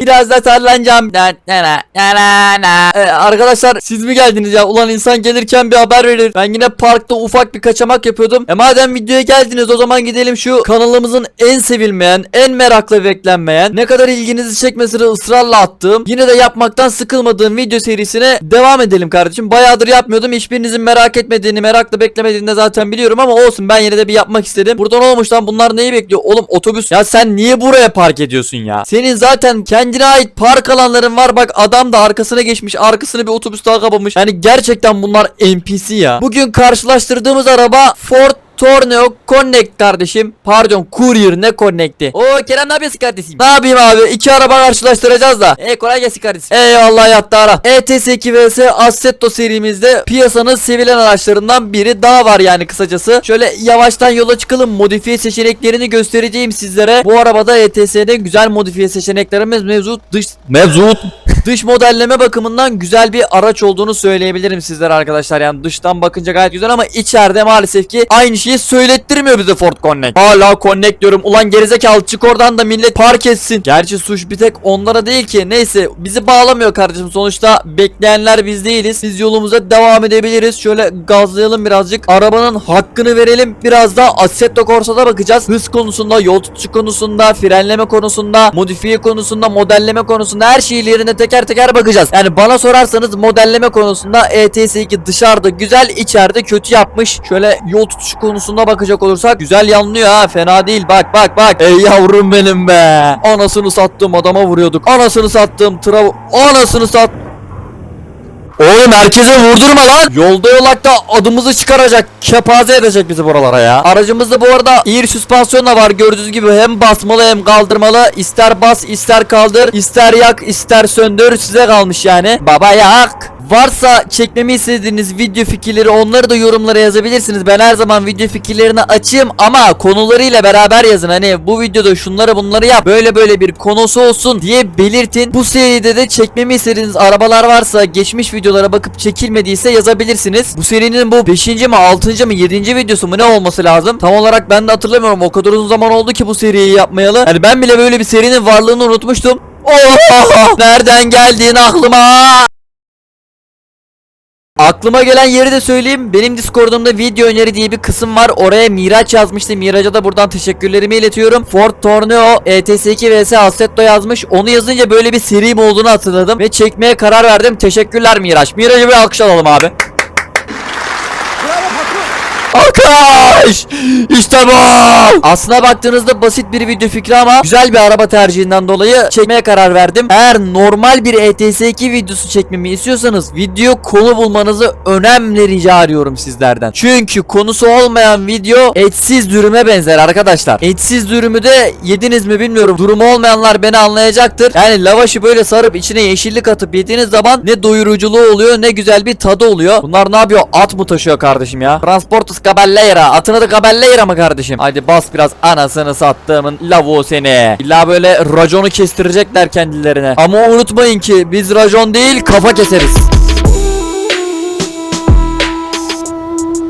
Biraz da sallanacağım. Na, na, na, na, na, na. Ee, arkadaşlar siz mi geldiniz ya? Ulan insan gelirken bir haber verir. Ben yine parkta ufak bir kaçamak yapıyordum. E madem videoya geldiniz o zaman gidelim şu kanalımızın en sevilmeyen, en merakla beklenmeyen, ne kadar ilginizi çekmesini ısrarla attığım, yine de yapmaktan sıkılmadığım video serisine devam edelim kardeşim. Bayağıdır yapmıyordum. Hiçbirinizin merak etmediğini, merakla beklemediğini de zaten biliyorum ama olsun ben yine de bir yapmak istedim. Buradan olmuş lan bunlar neyi bekliyor? Oğlum otobüs. Ya sen niye buraya park ediyorsun ya? Senin zaten kendine ait park alanların var. Bak adam da arkasına geçmiş. Arkasını bir otobüs daha kapamış. Yani gerçekten bunlar NPC ya. Bugün karşılaştırdığımız araba Ford Torneo Connect kardeşim. Pardon Courier ne Connect'i? Oo Kerem ne yapıyorsun kardeşim? Ne yapayım abi? İki araba karşılaştıracağız da. E kolay gelsin kardeşim. Eyvallah yattı ara. E ETS2 vs Assetto serimizde piyasanın sevilen araçlarından biri daha var yani kısacası. Şöyle yavaştan yola çıkalım. Modifiye seçeneklerini göstereceğim sizlere. Bu arabada ETS'de güzel modifiye seçeneklerimiz mevcut. Dış mevcut. Dış modelleme bakımından güzel bir araç olduğunu söyleyebilirim sizlere arkadaşlar. Yani dıştan bakınca gayet güzel ama içeride maalesef ki aynı şeyi söylettirmiyor bize Ford Connect. Hala Connect diyorum. Ulan gerizekalı çık oradan da millet park etsin. Gerçi suç bir tek onlara değil ki. Neyse bizi bağlamıyor kardeşim. Sonuçta bekleyenler biz değiliz. Biz yolumuza devam edebiliriz. Şöyle gazlayalım birazcık. Arabanın hakkını verelim. Biraz da Assetto Corsa'da bakacağız. Hız konusunda, yol tutuşu konusunda, frenleme konusunda, modifiye konusunda, modelleme konusunda her şeylerine teker teker bakacağız. Yani bana sorarsanız modelleme konusunda E ETS2 dışarıda güzel, içeride kötü yapmış. Şöyle yol tutuşu konusunda bakacak olursak güzel yanlıyor ha. Fena değil. Bak bak bak. Ey yavrum benim be. Anasını sattığım adama vuruyorduk. Anasını sattığım tıra anasını sat Oğlum herkese vurdurma lan. Yolda yolakta adımızı çıkaracak. Kepaze edecek bizi buralara ya. Aracımızda bu arada air süspansiyonla var. Gördüğünüz gibi hem basmalı hem kaldırmalı. İster bas ister kaldır. ister yak ister söndür. Size kalmış yani. Baba yak. Varsa çekmemi istediğiniz video fikirleri onları da yorumlara yazabilirsiniz. Ben her zaman video fikirlerini açayım ama konularıyla beraber yazın. Hani bu videoda şunları bunları yap. Böyle böyle bir konusu olsun diye belirtin. Bu seride de çekmemi istediğiniz arabalar varsa geçmiş videolara bakıp çekilmediyse yazabilirsiniz. Bu serinin bu 5. mi 6. mı 7. videosu mu ne olması lazım? Tam olarak ben de hatırlamıyorum. O kadar uzun zaman oldu ki bu seriyi yapmayalı. Hani ben bile böyle bir serinin varlığını unutmuştum. Oh! Nereden geldin aklıma? Aklıma gelen yeri de söyleyeyim. Benim Discord'umda video öneri diye bir kısım var. Oraya Miraç yazmıştı. Miraç'a da buradan teşekkürlerimi iletiyorum. Ford Torneo E ETS2 vs Assetto yazmış. Onu yazınca böyle bir serim olduğunu hatırladım. Ve çekmeye karar verdim. Teşekkürler Miraç. Miraç'a bir alkış alalım abi. Alkış! İşte bu! Aslına baktığınızda basit bir video fikri ama güzel bir araba tercihinden dolayı çekmeye karar verdim. Eğer normal bir E ETS2 videosu çekmemi istiyorsanız video konu bulmanızı önemli rica ediyorum sizlerden. Çünkü konusu olmayan video etsiz dürüme benzer arkadaşlar. Etsiz dürümü de yediniz mi bilmiyorum. Durumu olmayanlar beni anlayacaktır. Yani lavaşı böyle sarıp içine yeşillik atıp yediğiniz zaman ne doyuruculuğu oluyor ne güzel bir tadı oluyor. Bunlar ne yapıyor? At mı taşıyor kardeşim ya? Transportus Caballera. Atını da Caballera mı kardeşim? Hadi bas biraz anasını sattığımın lavuğu seni. İlla böyle raconu kestirecekler kendilerine. Ama unutmayın ki biz racon değil kafa keseriz.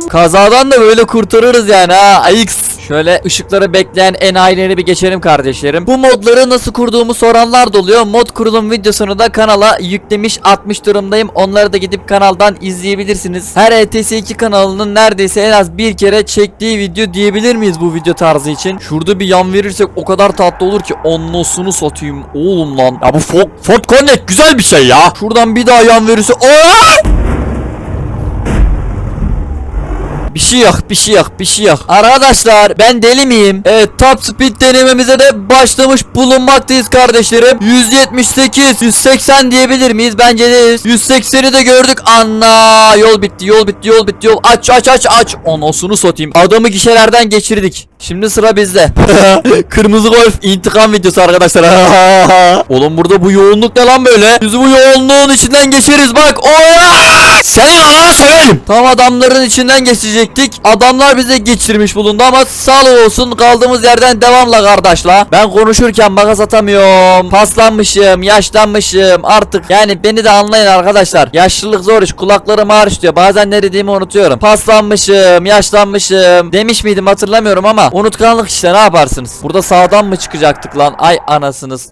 Kazadan da böyle kurtarırız yani ha. Ayıks. Şöyle ışıkları bekleyen enayileri bir geçelim kardeşlerim. Bu modları nasıl kurduğumu soranlar da oluyor. Mod kurulum videosunu da kanala yüklemiş atmış durumdayım. Onları da gidip kanaldan izleyebilirsiniz. Her ETS2 kanalının neredeyse en az bir kere çektiği video diyebilir miyiz bu video tarzı için? Şurada bir yan verirsek o kadar tatlı olur ki onnosunu satayım oğlum lan. Ya bu Ford, Connect güzel bir şey ya. Şuradan bir daha yan verirse... Aa! Bir şey yok, bir şey yok, bir şey yok. Arkadaşlar ben deli miyim? Evet top speed denememize de başlamış bulunmaktayız kardeşlerim. 178, 180 diyebilir miyiz? Bence deyiz. 180'i de gördük. Anna yol bitti, yol bitti, yol bitti, yol. Aç, aç, aç, aç. Anasını satayım. Adamı gişelerden geçirdik. Şimdi sıra bizde. Kırmızı golf intikam videosu arkadaşlar. Oğlum burada bu yoğunluk ne lan böyle? Biz bu yoğunluğun içinden geçeriz bak. Oy! Sen ya söyleyeyim. Tam adamların içinden geçecektik. Adamlar bize geçirmiş bulundu ama sağ olsun kaldığımız yerden devamla kardeşla. Ben konuşurken makas atamıyorum. Paslanmışım, yaşlanmışım. Artık yani beni de anlayın arkadaşlar. Yaşlılık zor iş. Kulaklarım ağrış diyor. Bazen ne dediğimi unutuyorum. Paslanmışım, yaşlanmışım. Demiş miydim hatırlamıyorum ama unutkanlık işte ne yaparsınız? Burada sağdan mı çıkacaktık lan? Ay anasınız.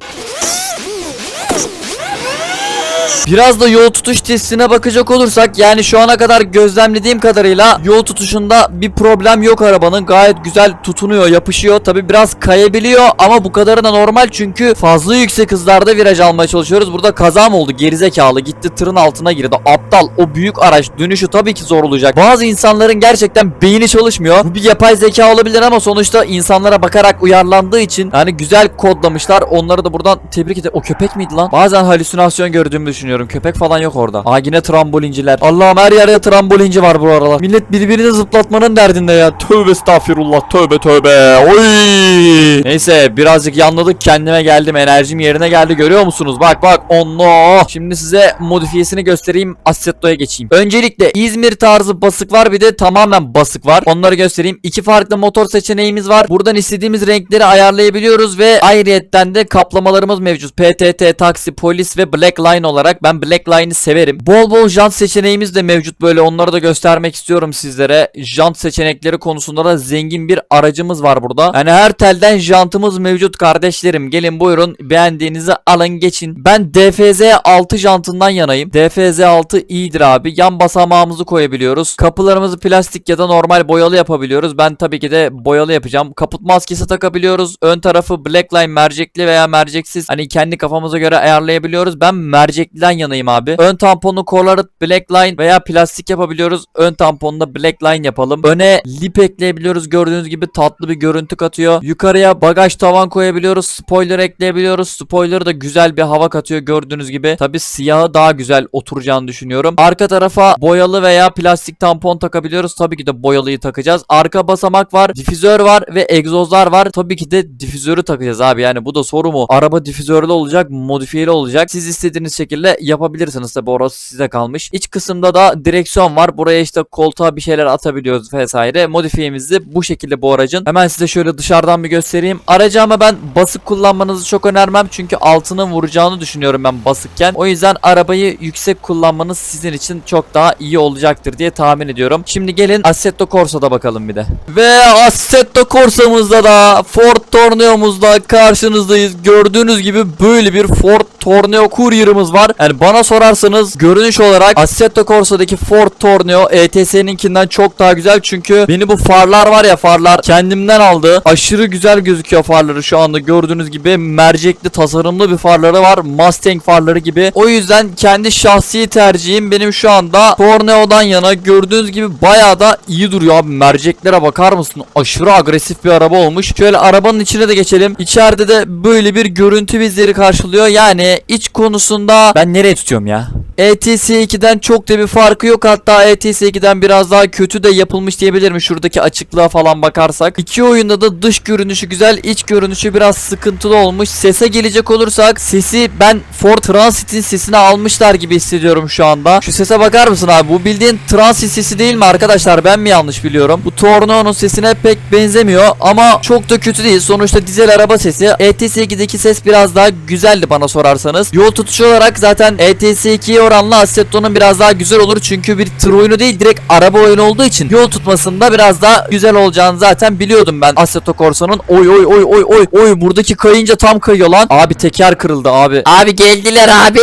Biraz da yol tutuş testine bakacak olursak yani şu ana kadar gözlemlediğim kadarıyla yol tutuşunda bir problem yok arabanın. Gayet güzel tutunuyor, yapışıyor. Tabi biraz kayabiliyor ama bu kadarı da normal çünkü fazla yüksek hızlarda viraj almaya çalışıyoruz. Burada kaza mı oldu? Gerizekalı gitti tırın altına girdi. Aptal o büyük araç dönüşü tabii ki zor olacak. Bazı insanların gerçekten beyni çalışmıyor. Bu bir yapay zeka olabilir ama sonuçta insanlara bakarak uyarlandığı için yani güzel kodlamışlar. Onları da buradan tebrik ederim. O köpek miydi lan? Bazen halüsinasyon gördüğümü düşünüyorum. Köpek falan yok orada. Aa yine trambolinciler. Allah'ım her yerde trambolinci var bu aralar. Millet birbirini zıplatmanın derdinde ya. Tövbe estağfirullah. Tövbe tövbe. Oy. Neyse birazcık yanladık. Kendime geldim. Enerjim yerine geldi. Görüyor musunuz? Bak bak. Allah. Şimdi size modifiyesini göstereyim. Assetto'ya geçeyim. Öncelikle İzmir tarzı basık var. Bir de tamamen basık var. Onları göstereyim. İki farklı motor seçeneğimiz var. Buradan istediğimiz renkleri ayarlayabiliyoruz ve ayrıyetten de kaplamalarımız mevcut. PTT, taksi, polis ve Black Line olarak. Ben Black Line'ı severim. Bol bol jant seçeneğimiz de mevcut. Böyle onları da göstermek istiyorum sizlere. Jant seçenekleri konusunda da zengin bir aracımız var burada. Yani her telden jantımız mevcut kardeşlerim. Gelin buyurun beğendiğinizi alın geçin. Ben DFZ 6 jantından yanayım. DFZ 6 iyidir abi. Yan basamağımızı koyabiliyoruz. Kapılarımızı plastik ya da normal boyalı yapabiliyoruz. Ben tabii ki de boyalı yapacağım. Kaput maskesi takabiliyoruz. Ön tarafı Black Line mercekli veya merceksiz. Hani kendi kafamıza göre ayarlayabiliyoruz. Ben mercekliden yanayım abi. Ön tamponu Colored Black Line veya plastik yapabiliyoruz. Ön tamponda Black Line yapalım. Öne lip ekleyebiliyoruz. Gördüğünüz gibi tatlı bir görüntü katıyor. Yukarıya bagaj tavan koyabiliyoruz. Spoiler ekleyebiliyoruz. Spoiler da güzel bir hava katıyor gördüğünüz gibi. Tabi siyahı daha güzel oturacağını düşünüyorum. Arka tarafa boyalı veya plastik tampon takabiliyoruz. Tabii ki de boyalıyı takacağız. Arka basamak var. Difüzör var ve egzozlar var. Tabii ki de difüzörü takacağız abi. Yani bu da soru mu? Araba difüzörlü olacak, modifiyeli olacak. Siz istediğiniz şekilde yapabilirsiniz tabi orası size kalmış. İç kısımda da direksiyon var. Buraya işte koltuğa bir şeyler atabiliyoruz vesaire. Modifiyemiz de bu şekilde bu aracın. Hemen size şöyle dışarıdan bir göstereyim. Aracı ama ben basık kullanmanızı çok önermem. Çünkü altının vuracağını düşünüyorum ben basıkken. O yüzden arabayı yüksek kullanmanız sizin için çok daha iyi olacaktır diye tahmin ediyorum. Şimdi gelin Assetto Corsa'da bakalım bir de. Ve Assetto Corsa'mızda da Ford Tornado'muzda karşınızdayız. Gördüğünüz gibi böyle bir Ford Tornado Courier'ımız var. Yani bana sorarsanız görünüş olarak Assetto Corsa'daki Ford Tornado ETS'ninkinden çok daha güzel. Çünkü beni bu farlar var ya farlar kendimden aldı. Aşırı güzel gözüküyor farları şu anda gördüğünüz gibi mercekli tasarımlı bir farları var. Mustang farları gibi. O yüzden kendi şahsi tercihim benim şu anda Tornado'dan yana gördüğünüz gibi bayağı da iyi duruyor abi. Merceklere bakar mısın? Aşırı agresif bir araba olmuş. Şöyle arabanın içine de geçelim. İçeride de böyle bir görüntü bizleri karşılıyor. Yani iç konusunda ben nereye tutuyorum ya? ETS 2'den çok da bir farkı yok. Hatta ETS 2'den biraz daha kötü de yapılmış diyebilirim. Şuradaki açıklığa falan bakarsak. İki oyunda da dış görünüşü güzel, iç görünüşü biraz sıkıntılı olmuş. Sese gelecek olursak sesi ben Ford Transit'in sesini almışlar gibi hissediyorum şu anda. Şu sese bakar mısın abi? Bu bildiğin Transit sesi değil mi arkadaşlar? Ben mi yanlış biliyorum? Bu Tornado'nun sesine pek benzemiyor ama çok da kötü değil. Sonuçta dizel araba sesi. ETS 2'deki ses biraz daha güzeldi bana sorarsanız. Yol tutuşu olarak zaten ETS 2'ye oranla Assetto'nun biraz daha güzel olur. Çünkü bir tır oyunu değil direkt araba oyunu olduğu için yol tutmasında biraz daha güzel olacağını zaten biliyordum ben Assetto Corsa'nın. Oy oy oy oy oy oy buradaki kayınca tam kayıyor lan. Abi teker kırıldı abi. Abi geldiler abi.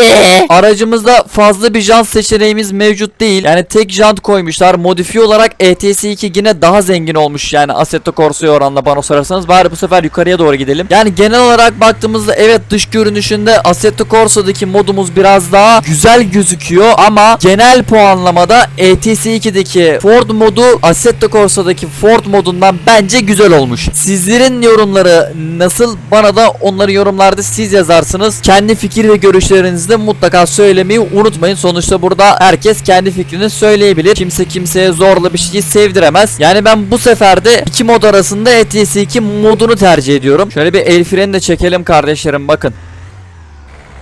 Aracımızda fazla bir jant seçeneğimiz mevcut değil. Yani tek jant koymuşlar. Modifiye olarak ETS2 yine daha zengin olmuş yani Assetto Corsa'ya oranla bana sorarsanız. Bari bu sefer yukarıya doğru gidelim. Yani genel olarak baktığımızda evet dış görünüşünde Assetto Corsa'daki modumuz biraz daha güzel gözüküyor ama genel puanlamada ETS2'deki Ford modu Assetto Corsa'daki Ford modundan bence güzel olmuş. Sizlerin yorumları nasıl? Bana da onları yorumlarda siz yazarsınız. Kendi fikir görüşlerinizi de mutlaka söylemeyi unutmayın. Sonuçta burada herkes kendi fikrini söyleyebilir. Kimse kimseye zorla bir şeyi sevdiremez. Yani ben bu sefer de iki mod arasında ETS2 modunu tercih ediyorum. Şöyle bir el freni de çekelim kardeşlerim bakın.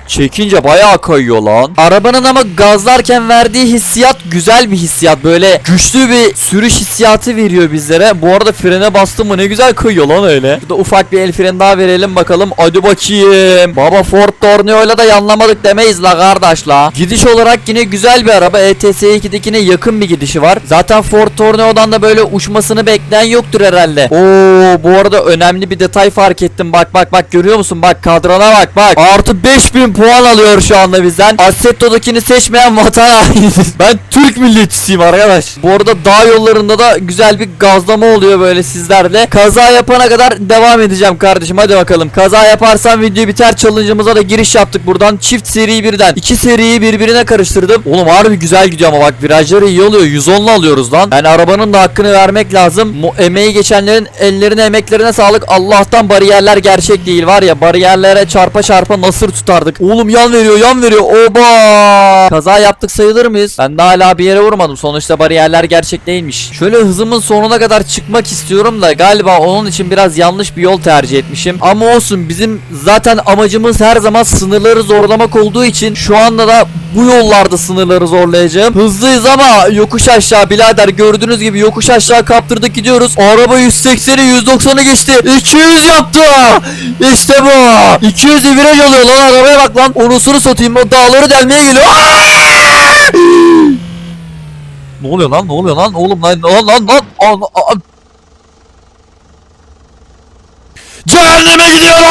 Çekince bayağı kayıyor lan. Arabanın ama gazlarken verdiği hissiyat güzel bir hissiyat. Böyle güçlü bir sürüş hissiyatı veriyor bizlere. Bu arada frene bastım mı ne güzel kayıyor lan öyle. Şurada ufak bir el freni daha verelim bakalım. Hadi bakayım. Baba Ford Tornado'yla da yanlamadık demeyiz la kardeş la. Gidiş olarak yine güzel bir araba. ETS 2'dekine yakın bir gidişi var. Zaten Ford Tornado'dan da böyle uçmasını bekleyen yoktur herhalde. Oo bu arada önemli bir detay fark ettim. Bak bak bak görüyor musun? Bak kadrana bak bak. Artı 5000 puan alıyor şu anda bizden. Assetto'dakini seçmeyen vatan hainidir. Ben Türk milliyetçisiyim arkadaş. Bu arada dağ yollarında da güzel bir gazlama oluyor böyle sizlerle. Kaza yapana kadar devam edeceğim kardeşim. Hadi bakalım. Kaza yaparsam video biter challenge'ımıza da giriş yaptık buradan. Çift seri birden. İki seriyi birbirine karıştırdım. Oğlum harbi güzel gidiyor ama bak virajları iyi oluyor. 110'la alıyoruz lan. Yani arabanın da hakkını vermek lazım. Mu emeği geçenlerin ellerine emeklerine sağlık. Allah'tan bariyerler gerçek değil var ya. Bariyerlere çarpa çarpa nasır tutardık. Oğlum yan veriyor yan veriyor. Oba! Kaza yaptık sayılır mıyız? Ben de hala bir yere vurmadım. Sonuçta bariyerler gerçek değilmiş. Şöyle hızımın sonuna kadar çıkmak istiyorum da galiba onun için biraz yanlış bir yol tercih etmişim. Ama olsun bizim zaten amacımız her zaman sınırları zorlamak olduğu için şu anda da bu yollarda sınırları zorlayacağım. Hızlıyız ama yokuş aşağı birader gördüğünüz gibi yokuş aşağı kaptırdık gidiyoruz. Araba 180'i 190'ı geçti. 200 yaptı. İşte bu. 200'e viraj alıyor lan arabaya bak lan. Onusunu satayım o dağları delmeye geliyor. Ne oluyor lan ne oluyor lan oğlum lan lan lan lan. Cehenneme gidiyorum.